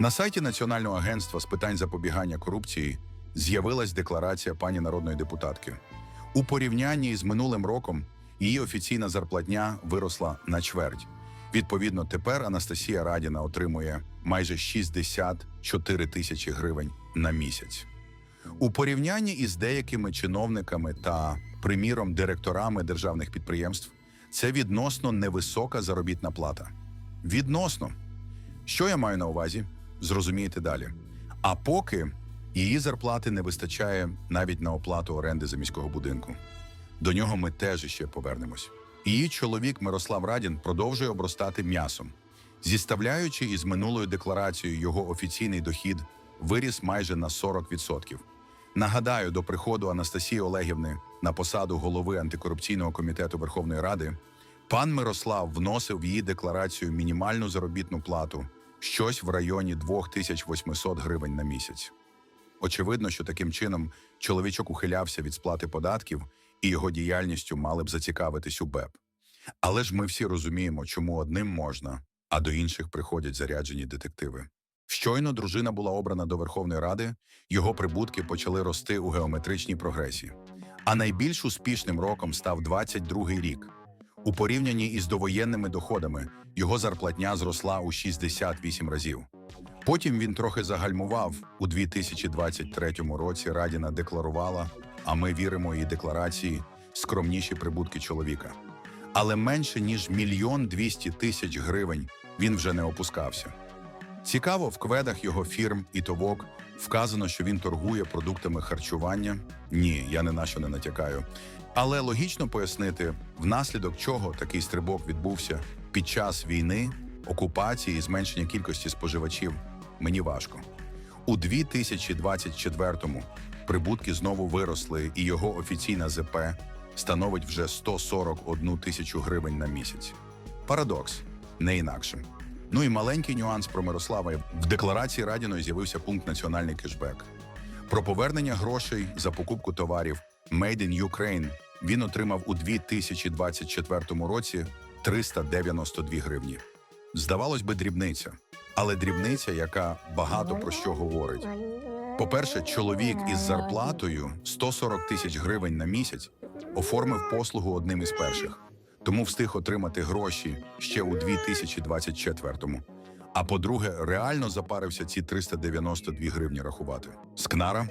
На сайті Національного агентства з питань запобігання корупції з'явилась декларація пані народної депутатки. У порівнянні з минулим роком її офіційна зарплатня виросла на чверть. Відповідно, тепер Анастасія Радіна отримує майже 64 тисячі гривень на місяць. У порівнянні із деякими чиновниками та, приміром, директорами державних підприємств, це відносно невисока заробітна плата. Відносно. Що я маю на увазі? Зрозумієте далі. А поки її зарплати не вистачає навіть на оплату оренди за міського будинку. До нього ми теж іще повернемось. Її чоловік Мирослав Радін продовжує обростати м'ясом. Зіставляючи із минулою декларацією його офіційний дохід виріс майже на 40%. Нагадаю, до приходу Анастасії Олегівни на посаду голови антикорупційного комітету Верховної Ради пан Мирослав вносив в її декларацію мінімальну заробітну плату щось в районі 2800 гривень на місяць. Очевидно, що таким чином чоловічок ухилявся від сплати податків і його діяльністю мали б зацікавитись у БЕП. Але ж ми всі розуміємо, чому одним можна, а до інших приходять заряджені детективи. Щойно дружина була обрана до Верховної Ради, його прибутки почали рости у геометричній прогресії. А найбільш успішним роком став 22-й рік. У порівнянні із довоєнними доходами його зарплатня зросла у 68 разів. Потім він трохи загальмував. У 2023 році Радіна декларувала, а ми віримо її декларації, скромніші прибутки чоловіка. Але менше ніж мільйон двісті тисяч гривень він вже не опускався. Цікаво, в кведах його фірм і товок вказано, що він торгує продуктами харчування. Ні, я не на що не натякаю. Але логічно пояснити, внаслідок чого такий стрибок відбувся під час війни, окупації і зменшення кількості споживачів, мені важко. У 2024-му прибутки знову виросли, і його офіційна ЗП становить вже 141 тисячу гривень на місяць. Парадокс, не інакше. Ну і маленький нюанс про Мирослава. В декларації Радіної з'явився пункт національний кешбек. Про повернення грошей за покупку товарів Made in Ukraine він отримав у 2024 році 392 гривні. Здавалось би, дрібниця, але дрібниця, яка багато про що говорить. По-перше, чоловік із зарплатою 140 тисяч гривень на місяць оформив послугу одним із перших, тому встиг отримати гроші ще у 2024-му. А по-друге, реально запарився ці 392 гривні рахувати. Скнара